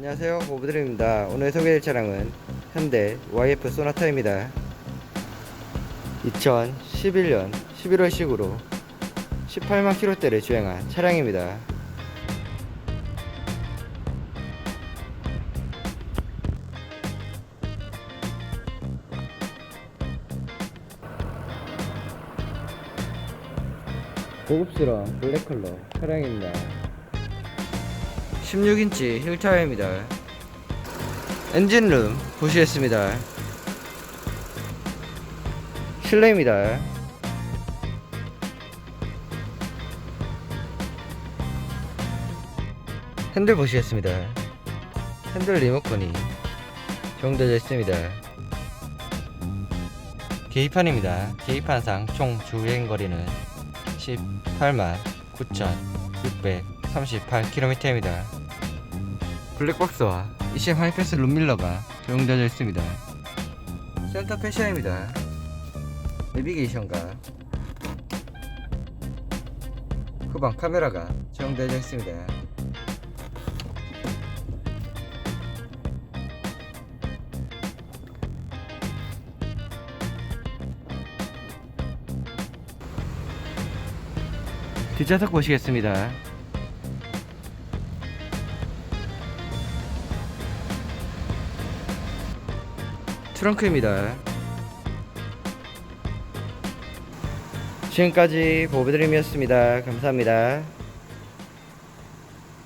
안녕하세요. 오브드림입니다. 오늘 소개할 차량은 현대 YF 소나타입니다. 2011년 11월식으로 18만 킬로대를 주행한 차량입니다. 고급스러운 블랙 컬러 차량입니다 16인치 휠타이어입니다. 엔진룸 보시겠습니다. 실내입니다. 핸들 보시겠습니다. 핸들 리모컨이 적용되어 있습니다. 계기판입니다. 계기판상 총 주행거리는 18만 9,638km입니다. 블랙박스와 ECM 하이패스 룸밀러가 적용되어 있습니다. 센터 패션입니다. 내비게이션과 후방 카메라가 적용되어 있습니다. 뒷좌석 보시겠습니다. 트렁크입니다. 지금까지 보브드림이었습니다. 감사합니다.